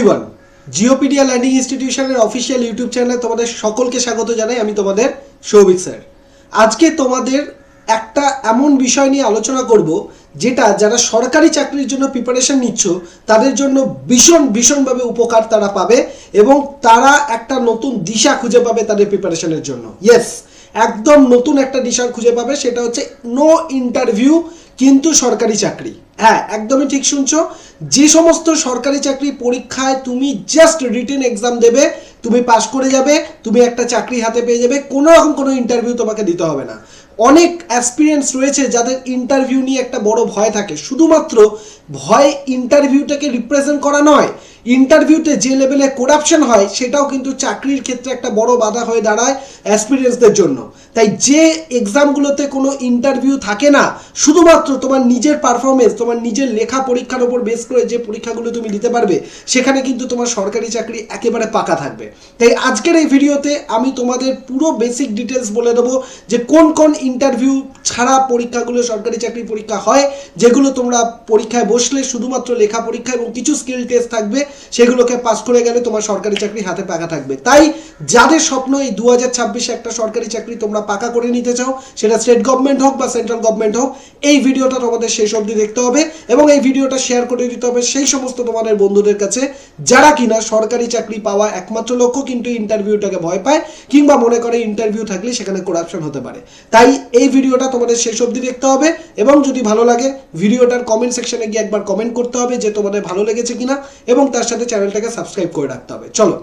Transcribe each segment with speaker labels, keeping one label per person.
Speaker 1: Everyone Geopedia learning ইনস্টিটিউশনের official YouTube চ্যানেলে তোমাদের সকলকে স্বাগত জানাই আমি তোমাদের সৌভিক স্যার। আজকে তোমাদের একটা এমন বিষয় নিয়ে আলোচনা করব, যেটা যারা সরকারি চাকরির জন্য প্রিপারেশন নিচ্ছ, তাদের জন্য ভীষণ, ভীষণভাবে উপকার তারা পাবে এবং তারা একটা নতুন দিশা খুঁজে পাবে তাদের প্রিপারেশনের জন্য। ইয়েস একদম নতুন একটা দিশা খুঁজে পাবে, সেটা হচ্ছে নো ইন্টারভিউ কিন্তু সরকারি চাকরি। হ্যাঁ একদমই ঠিক শুনছো। যে সমস্ত সরকারি চাকরি পরীক্ষায় তুমি জাস্ট রিটেন এক্সাম দেবে, তুমি পাশ করে যাবে, তুমি একটা চাকরি হাতে পেয়ে যাবে, কোনো রকম কোনো ইন্টারভিউ তোমাকে দিতে হবে না। অনেক অ্যাক্সপিরিয়েন্স রয়েছে যাদের ইন্টারভিউ নিয়ে একটা বড় ভয় থাকে। শুধুমাত্র ভয় ইন্টারভিউটাকে রিপ্রেজেন্ট করা নয় ইন্টারভিউতে যে লেভেলে করাপশন হয়, সেটাও কিন্তু চাকরির ক্ষেত্রে একটা বড় বাধা হয়ে দাঁড়ায় অ্যাসপিরিয়েন্সদের জন্য। তাই যে এক্সামগুলোতে কোনো ইন্টারভিউ থাকে না, শুধুমাত্র তোমার নিজের পারফরমেন্স তোমার নিজের লেখা পরীক্ষার উপর বেস করে যে পরীক্ষাগুলো তুমি দিতে পারবে, সেখানে কিন্তু তোমার সরকারি চাকরি একেবারে পাকা থাকবে। তাই আজকের এই ভিডিওতে আমি তোমাদের পুরো বেসিক ডিটেলস বলে দেবো যে কোন কোন ইন্টারভিউ ছাড়া পরীক্ষাগুলো সরকারি চাকরি পরীক্ষা হয়, যেগুলো তোমরা পরীক্ষায় বসলে শুধুমাত্র লেখা পরীক্ষা এবং কিছু স্কিল টেস্ট থাকবে সেগুলোকে পাস করে গেলে তোমার সরকারি চাকরি হাতে পাকা থাকবে। তাই যাদের স্বপ্ন এই দু একটা সরকারি চাকরি তোমরা পাকা করে নিতে চাও, সেটা স্টেট গভর্নমেন্ট হোক বা সেন্ট্রাল গভর্নমেন্ট হোক, এই ভিডিওটা তোমাদের শেষ অবধি দেখতে হবে এবং এই ভিডিওটা শেয়ার করে দিতে হবে সেই সমস্ত তোমাদের বন্ধুদের কাছে, যারা কিনা সরকারি চাকরি পাওয়া একমাত্র লক্ষ্য কিন্তু ইন্টারভিউটাকে ভয় পায় কিংবা মনে করে ইন্টারভিউ থাকলে সেখানে করাপশন হতে পারে। তাই এই ভিডিওটা তোমাদের শেষ অবধি দেখতে হবে এবং যদি ভালো লাগে, ভিডিওটার কমেন্ট সেকশনে গিয়ে একবার কমেন্ট করতে হবে যে তোমাদের ভালো লেগেছে কিনা এবং তার সাথে চ্যানেলটাকে সাবস্ক্রাইব করে রাখতে হবে। চলো।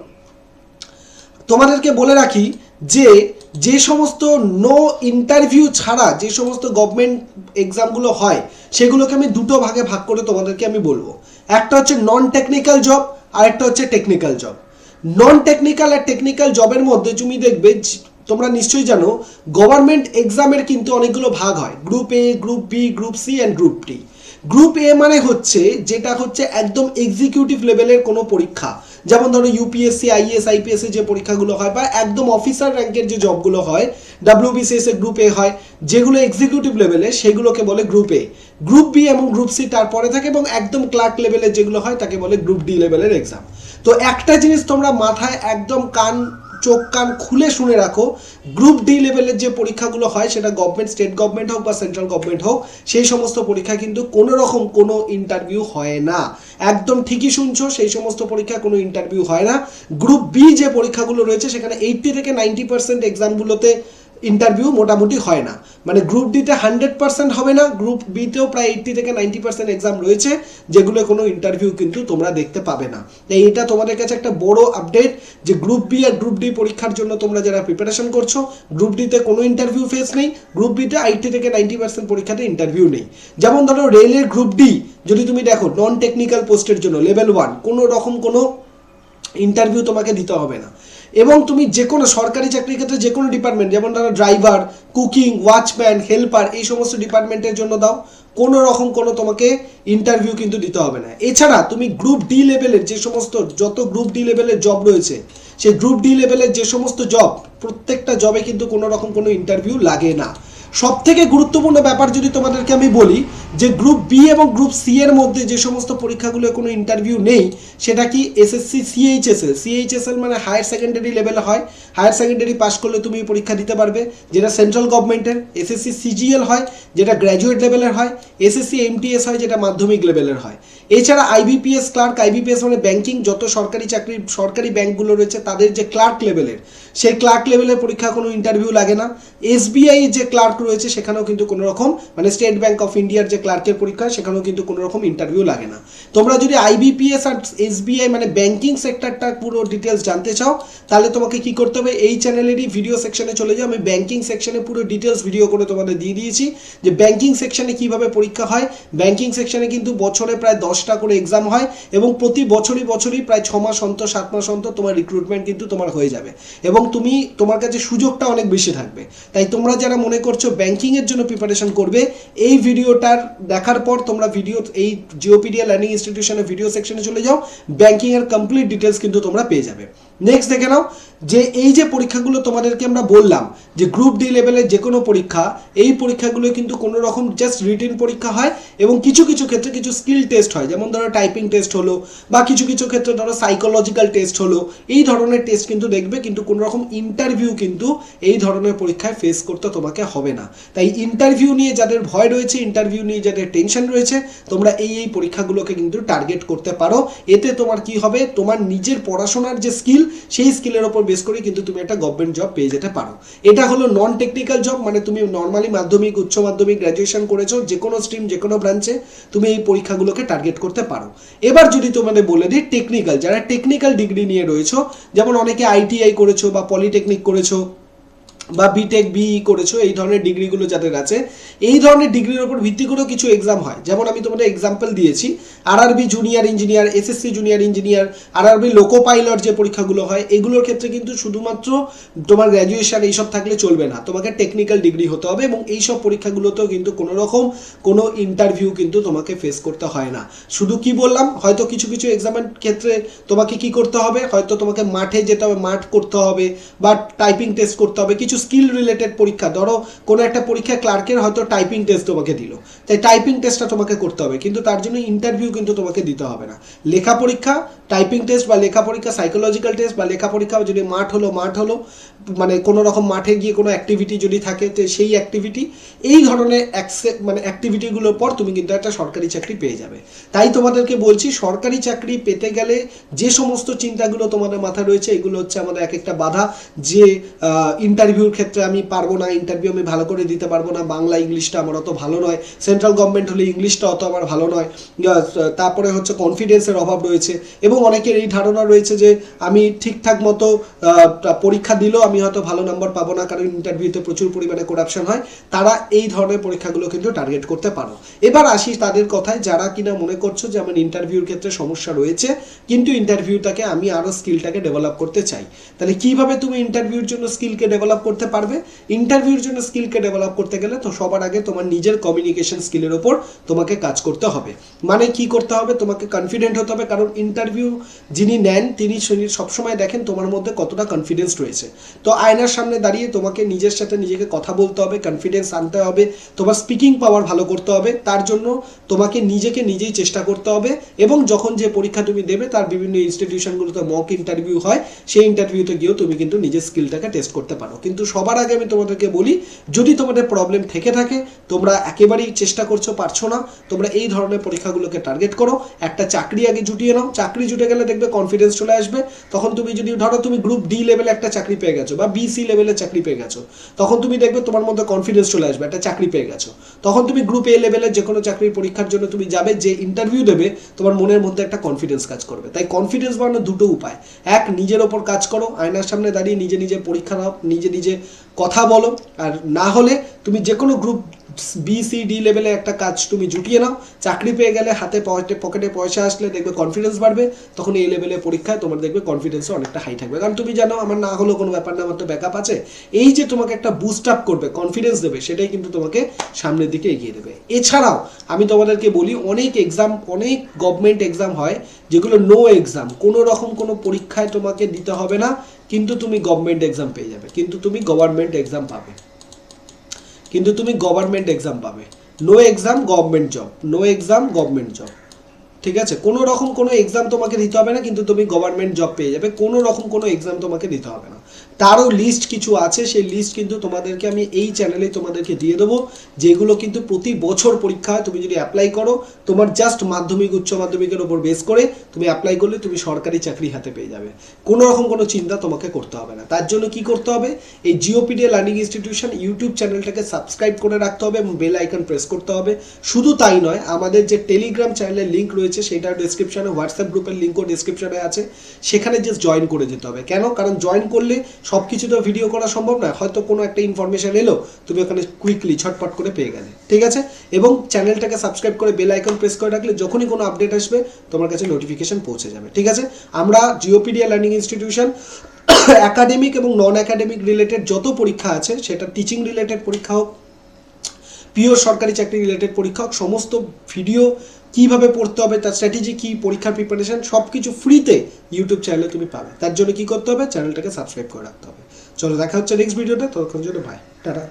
Speaker 1: তোমাদেরকে বলে রাখি যে যে সমস্ত নো ইন্টারভিউ ছাড়া, যে সমস্ত গভর্নমেন্ট এক্সামগুলো হয়, সেগুলোকে আমি দুটো ভাগে ভাগ করে তোমাদেরকে আমি বলব। একটা হচ্ছে নন টেকনিক্যাল জব আর একটা হচ্ছে টেকনিক্যাল জব নন টেকনিক্যাল আর টেকনিক্যাল জবের মধ্যে তুমি দেখবে তোমরা নিশ্চয়ই জানো গভর্নমেন্ট এক্সামের কিন্তু অনেকগুলো ভাগ হয়। Group A group B group C and group D group A মানে হচ্ছে, যেটা হচ্ছে একদম এক্সিকিউটিভ লেভেলের কোনো পরীক্ষা। যেমন ধরো ইউপিএসসি আইএস আইপিএস যে পরীক্ষাগুলো হয়, বা একদম অফিসার র্যাঙ্কের যে জবগুলো হয় ডাব্লিউবিসিএস এর গ্রুপ এ হয়, যেগুলো এক্সিকিউটিভ লেভেলে সেগুলোকে বলে গ্রুপ এ গ্রুপ বি এবং গ্রুপ সি তারপরে থাকে এবং একদম ক্লার্ক লেভেলের যেগুলো হয়, তাকে বলে গ্রুপ ডি লেভেলের এক্সাম তো একটা জিনিস তোমরা মাথায় একদম কান চোখ কান খুলে শুনে রাখো। গ্রুপ ডি লেভেলের যে পরীক্ষাগুলো হয়, সেটা গভর্নমেন্ট স্টেট গভর্নমেন্ট হোক বা সেন্ট্রাল গভর্নমেন্ট হোক, সেই সমস্ত পরীক্ষা কিন্তু কোনো রকম কোনো ইন্টারভিউ হয় না। একদম ঠিকই শুনছো, সেই সমস্ত পরীক্ষা কোনো ইন্টারভিউ হয় না। গ্রুপ বি যে পরীক্ষাগুলো রয়েছে, সেখানে এইটটি থেকে নাইনটি পার্সেন্ট এক্সামগুলোতে ইন্টারভিউ মোটামুটি হয় না। মানে গ্রুপ ডিতে হান্ড্রেড পার্সেন্ট হবে না গ্রুপ বিতেও প্রায় এইটটি থেকে নাইনটি পার্সেন্ট এক্সাম রয়েছে যেগুলো কোনো ইন্টারভিউ কিন্তু তোমরা দেখতে পাবে না। তাই এটা তোমাদের কাছে একটা বড় আপডেট যে গ্রুপ বি আর গ্রুপ ডি পরীক্ষার জন্য তোমরা যারা প্রিপারেশন করছ গ্রুপ ডিতে কোনো ইন্টারভিউ ফেস নেই গ্রুপ বিতে এইটটি থেকে নাইনটি পার্সেন্ট পরীক্ষাতে ইন্টারভিউ নেই। যেমন ধরো রেলের গ্রুপ ডি যদি তুমি দেখো নন টেকনিক্যাল পোস্টের জন্য লেভেল ওয়ান কোনো রকম কোনো ইন্টারভিউ তোমাকে দিতে হবে না। এবং তুমি যে কোনো সরকারি চাকরির ক্ষেত্রে যে কোনো ডিপার্টমেন্ট যেমন ধরো ড্রাইভার কুকিং ওয়াচম্যান হেল্পার এই সমস্ত ডিপার্টমেন্টের জন্য দাও। কোনো রকম কোনো তোমাকে ইন্টারভিউ কিন্তু দিতে হবে না। এছাড়া তুমি গ্রুপ ডি লেভেলের যে সমস্ত, যত গ্রুপ ডি লেভেলের জব রয়েছে, সেই গ্রুপ ডি লেভেলের যে সমস্ত জব প্রত্যেকটা জবে কিন্তু কোনো রকম কোনো ইন্টারভিউ লাগে না। সব থেকে গুরুত্বপূর্ণ ব্যাপার যদি তোমাদেরকে আমি বলি, যে গ্রুপ বি এবং গ্রুপ সি এর মধ্যে যে সমস্ত পরীক্ষাগুলো কোনো ইন্টারভিউ নেই, সেটা কি এসএসসি সিএইচএসএল সিএইচএসএল মানে হায়ার সেকেন্ডারি লেভেলে হয়। হায়ার সেকেন্ডারি পাস করলে তুমি পরীক্ষা দিতে পারবে, যেটা সেন্ট্রাল গভর্নমেন্টের এসএসসি সিজিএল হয়, যেটা গ্র্যাজুয়েট লেভেলের হয়। এসএসসি এমটিএস হয়, যেটা মাধ্যমিক লেভেলের হয়। এছাড়া আইবিপিএস ক্লার্ক আইবিপিএস মানে ব্যাংকিং যত সরকারি চাকরি, সরকারি ব্যাংকগুলো রয়েছে, তাদের যে ক্লার্ক লেভেলের সেই ক্লার্ক লেভেলের পরীক্ষা কোনো ইন্টারভিউ লাগে না। এসবিআই যে ক্লার্ক রয়েছে, সেখানেও কিন্তু কোনো রকম মানে স্টেট ব্যাঙ্ক অফ ইন্ডিয়ার যে ক্লার্কের পরীক্ষা, সেখানেও কিন্তু কোনো রকম ইন্টারভিউ লাগে না। তোমরা যদি আইবিপিএস আর এসবিআই মানে ব্যাংকিং সেক্টরটার পুরো ডিটেলস জানতে চাও, তাহলে তোমাকে কি করতে হবে? এই চ্যানেলেরই ভিডিও সেকশনে চলে যাও। আমি ব্যাংকিং সেকশনে পুরো ডিটেলস ভিডিও করে তোমাদের দিয়ে দিয়েছি, যে ব্যাংকিং সেকশনে কীভাবে পরীক্ষা হয়। ব্যাংকিং সেকশনে কিন্তু বছরে প্রায় দশটা করে এক্সাম হয় এবং প্রতি বছরই বছরই প্রায় ছ মাস অন্তর, সাত মাস অন্তর তোমার রিক্রুটমেন্ট কিন্তু তোমার হয়ে যাবে। এবং তুমি, তোমার কাছে সুযোগটা অনেক বেশি থাকবে। তাই তোমরা যারা মনে করছ ব্যাংকিংয়ের জন্য প্রিপারেশন করবে। এই ভিডিওটার দেখার পর তোমরা ভিডিও এই জিওপিডিয়া লার্নিং ইনস্টিটিউশনের ভিডিও সেকশনে চলে যাও। ব্যাংকিং এর কমপ্লিট ডিটেলস কিন্তু তোমরা পেয়ে যাবে। নেক্সট দেখে নাও, যে এই যে পরীক্ষাগুলো তোমাদেরকে আমরা বললাম, যে গ্রুপ ডি লেভেলের যে কোনো পরীক্ষা, এই পরীক্ষাগুলো কিন্তু কোনো রকম জাস্ট রিটেন পরীক্ষা হয় এবং কিছু কিছু ক্ষেত্রে কিছু স্কিল টেস্ট হয়। যেমন ধরো টাইপিং টেস্ট হলো বা কিছু কিছু ক্ষেত্রে ধরো সাইকোলজিক্যাল টেস্ট হলো, এই ধরনের টেস্ট কিন্তু দেখবে, কিন্তু কোনো রকম ইন্টারভিউ কিন্তু এই ধরনের পরীক্ষায় ফেস করতে তোমাকে হবে না। তাই ইন্টারভিউ নিয়ে যাদের ভয় রয়েছে ইন্টারভিউ নিয়ে যাদের টেনশন রয়েছে, তোমরা এই এই পরীক্ষাগুলোকে কিন্তু টার্গেট করতে পারো। এতে তোমার কি হবে? তোমার নিজের পড়াশোনার যে স্কিল সেই স্কিলের ওপর বেস করে কিন্তু তুমি একটা গভর্নমেন্ট জব পেয়ে যেতে পারো। এটা হলো নন টেকনিক্যাল জব মানে তুমি নর্মালি মাধ্যমিক, উচ্চ মাধ্যমিক গ্র্যাজুয়েশন করেছ যে কোনো স্ট্রিম যে কোনো ব্রাঞ্চে তুমি এই পরীক্ষাগুলোকে টার্গেট করতে পারো। এবার যদি তোমাদের বলে দিই টেকনিক্যাল যারা টেকনিক্যাল ডিগ্রি নিয়ে রয়েছো, যেমন অনেকে আইটিআই করেছ বা পলিটেকনিক করেছ বা বিটেক বি করেছ, এই ধরনের ডিগ্রিগুলো যাদের আছে, এই ধরনের ডিগ্রির উপর ভিত্তি করেও কিছু এক্সাম হয়। যেমন আমি তোমাদের এক্সাম্পল দিয়েছি RRB junior engineer SSC junior engineer RRB loco pilot যে পরীক্ষাগুলো হয়, এগুলোর ক্ষেত্রে কিন্তু শুধুমাত্র তোমার গ্র্যাজুয়েশন এইসব থাকলে চলবে না। তোমাকে টেকনিক্যাল ডিগ্রি হতে হবে এবং এই সব পরীক্ষাগুলোতেও কিন্তু কোনো রকম কোনো ইন্টারভিউ কিন্তু তোমাকে ফেস করতে হয় না। শুধু কি বললাম, হয়তো কিছু কিছু এক্সামের ক্ষেত্রে তোমাকে কি করতে হবে, হয়তো তোমাকে মাঠে যেতে হবে, মাঠ করতে হবে বা টাইপিং টেস্ট করতে হবে, কিছু স্কিল রিলেটেড পরীক্ষা। ধরো কোনো একটা পরীক্ষায় ক্লার্কের হয়তো টাইপিং টেস্ট তোমাকে দিল। তাই টাইপিং টেস্টটা তোমাকে করতে হবে। কিন্তু তার জন্য ইন্টারভিউ কিন্তু তোমাকে দিতে হবে না। লেখা পরীক্ষা টাইপিং টেস্ট বা লেখা পরীক্ষা সাইকোলজিক্যাল টেস্ট বা লেখা পরীক্ষা যদি মাঠ হলো মাঠ হলো মানে কোনো রকম মাঠে গিয়ে কোনো অ্যাক্টিভিটি যদি থাকে, তো সেই অ্যাক্টিভিটি এই ধরনের মানে অ্যাক্টিভিটিগুলোর পর তুমি কিন্তু একটা সরকারি চাকরি পেয়ে যাবে। তাই তোমাদেরকে বলছি, সরকারি চাকরি পেতে গেলে যে সমস্ত চিন্তাগুলো তোমাদের মাথায় রয়েছে, এগুলো হচ্ছে আমাদের এক একটা বাধা। যে ইন্টারভিউর ক্ষেত্রে আমি পারব না ইন্টারভিউ আমি ভালো করে দিতে পারব না, বাংলা, ইংলিশটা আমার অত ভালো নয়। সেন্ট্রাল গভর্নমেন্ট হলে ইংলিশটা অত আমার ভালো নয়। তারপরে হচ্ছে কনফিডেন্সের অভাব রয়েছে। এবং অনেকের এই ধারণা রয়েছে যে আমি ঠিকঠাক মতো পরীক্ষা দিলেও আমি হয়তো ভালো নাম্বার পাবো না, কারণ ইন্টারভিউতে প্রচুর পরিমাণে করাপশন হয়। তারা এই ধরনের পরীক্ষাগুলো কিন্তু টার্গেট করতে পারো। এবার আসি তাদের কথায়, যারা কিনা মনে করছ যে আমার ইন্টারভিউর ক্ষেত্রে সমস্যা রয়েছে, কিন্তু ইন্টারভিউটাকে আমি আরও স্কিলটাকে ডেভেলপ করতে চাই। তাহলে কীভাবে তুমি ইন্টারভিউর জন্য স্কিলকে ডেভেলপ করতে পারবে? ইন্টারভিউর জন্য স্কিলকে ডেভেলপ করতে গেলে তো সবার আগে তোমার নিজের কমিউনিকেশন স্কিলের ওপর তোমাকে কাজ করতে হবে। মানে কি করতে হবে? তোমাকে কনফিডেন্ট হতে হবে। কারণ ইন্টারভিউ যিনি নেন, তিনি সবসময় দেখেন তোমার মধ্যে কতটা কনফিডেন্স রয়েছে। তো আয়নার সামনে দাঁড়িয়ে তোমাকে নিজের সাথে নিজেকে কথা বলতে হবে কনফিডেন্স আনতে হবে, তোমার স্পিকিং পাওয়ার ভালো করতে হবে, তার জন্য তোমাকে নিজেকে নিজেই চেষ্টা করতে হবে এবং যখন যে পরীক্ষা তুমি দেবে, তার বিভিন্ন ইনস্টিটিউশনগুলোতে মক ইন্টারভিউ হয়, সেই ইন্টারভিউতে গিয়েও তুমি কিন্তু নিজের স্কিলটাকে টেস্ট করতে পারো। কিন্তু সবার আগে আমি তোমাদেরকে বলি, যদি তোমাদের প্রবলেম থেকে থাকে, তোমরা একেবারেই চেষ্টা করছ, পারছ না, তোমরা এই ধরনের পরীক্ষাগুলোকে টার্গেট করো। একটা চাকরি আগে জুটিয়ে নাও। চাকরি জুটে গেলে দেখবে কনফিডেন্স চলে আসবে। তখন তুমি যদি, ধরো তুমি গ্রুপ ডি লেভেলে একটা চাকরি পেয়ে গেছো বা বিসি লেভেলে চাকরি পেয়ে গেছো, তখন তুমি দেখবে তোমার মধ্যে কনফিডেন্স চলে আসবে, একটা চাকরি পেয়ে গেছো। তখন তুমি গ্রুপ এ লেভেলের যে কোনো চাকরির পরীক্ষার জন্য তুমি যাবে, যে ইন্টারভিউ দেবে, তোমার মনের মধ্যে একটা কনফিডেন্স কাজ করবে। তাই কনফিডেন্স বাড়ানোর দুটো উপায়। এক, নিজের ওপর কাজ করো, আয়নার সামনে দাঁড়িয়ে নিজে নিজে পরীক্ষা নাও, নিজে নিজে কথা বলো। আর না হলে তুমি যে কোনো গ্রুপ বি সি ডি লেভেলে একটা কাজ তুমি জুটিয়ে নাও। চাকরি পেয়ে গেলে হাতে পকেটে পয়সা আসলে দেখবে কনফিডেন্স বাড়বে। তখন এই লেভেলের পরীক্ষায় তোমার দেখবে কনফিডেন্সও অনেকটা হাই থাকবে। কারণ তুমি জানো, আমার না হলেও কোনো ব্যাপার না, আমার তো ব্যাকআপ আছে। এই যে তোমাকে একটা বুস্ট আপ করবে কনফিডেন্স দেবে, সেটাই কিন্তু তোমাকে সামনের দিকে এগিয়ে দেবে। এছাড়াও, আমি তোমাদেরকে বলি, অনেক এক্সাম অনেক গভর্নমেন্ট এক্সাম হয়, যেগুলো নো এক্সাম কোনো রকম কোনো পরীক্ষায় তোমাকে দিতে হবে না, কিন্তু তুমি গভর্নমেন্ট এক্সাম পেয়ে যাবে। কিন্তু তুমি গভর্নমেন্ট এক্সাম পাবে। কিন্তু তুমি গভর্নমেন্ট এক্সাম পাবে। No exam government job no exam government job ঠিক আছে? কোনো রকম কোনো এক্সাম তোমাকে দিতে হবে না, কিন্তু তুমি গভর্নমেন্ট জব পেয়ে যাবে। কোনো রকম কোনো এক্সাম তোমাকে দিতে হবে না। তারও লিস্ট কিছু আছে, সেই লিস্ট কিন্তু তোমাদেরকে আমি এই চ্যানেলে তোমাদেরকে দিয়ে দেবো, যেগুলো কিন্তু প্রতি বছর পরীক্ষা তুমি যদি অ্যাপ্লাই করো, তোমার জাস্ট মাধ্যমিক, উচ্চ মাধ্যমিকের ওপর বেস করে তুমি অ্যাপ্লাই করলে তুমি সরকারি চাকরি হাতে পেয়ে যাবে। কোনো রকম কোনো চিন্তা তোমাকে করতে হবে না। তার জন্য কি করতে হবে? এই জিওপিডিয়া লার্নিং ইনস্টিটিউশন ইউটিউব চ্যানেলটাকে সাবস্ক্রাইব করে রাখতে হবে এবং বেল আইকন প্রেস করতে হবে। শুধু তাই নয়, আমাদের যে টেলিগ্রাম চ্যানেলের লিঙ্ক রয়েছে সেটা ডিসক্রিপশনে হোয়াটসঅ্যাপ গ্রুপের লিঙ্কও ডিসক্রিপশনে আছে। সেখানে জাস্ট জয়েন করে যেতে হবে। কেন? কারণ জয়েন করলে সব কিছু তো ভিডিও করা সম্ভব নয়। হয়তো কোনো একটা ইনফরমেশন এলো তুমি ওখানে কুইকলি ছটপট করে পেয়ে গেলে। ঠিক আছে? এবং চ্যানেলটাকে সাবস্ক্রাইব করে বেল আইকন প্রেস করে রাখলে যখনই কোনো আপডেট আসবে তোমার কাছে নোটিফিকেশান পৌঁছে যাবে। ঠিক আছে? আমরা জিওপিডিয়া লার্নিং ইনস্টিটিউশন একাডেমিক এবং নন একাডেমিক রিলেটেড যত পরীক্ষা আছে সেটা টিচিং রিলেটেড পরীক্ষা হোক পিওর সরকারি চাকরি রিলেটেড পরীক্ষা হোক, সমস্ত ভিডিও কীভাবে পড়তে হবে, তার স্ট্র্যাটেজি কি, পরীক্ষার প্রিপারেশন সব কিছু ফ্রিতে ইউটিউব চ্যানেলে তুমি পাবে। তার জন্য কি করতে হবে? চ্যানেলটাকে সাবস্ক্রাইব করে রাখতে হবে। চলো, দেখা হচ্ছে নেক্সট ভিডিওতে ততক্ষণ জন্য বাই টাটা।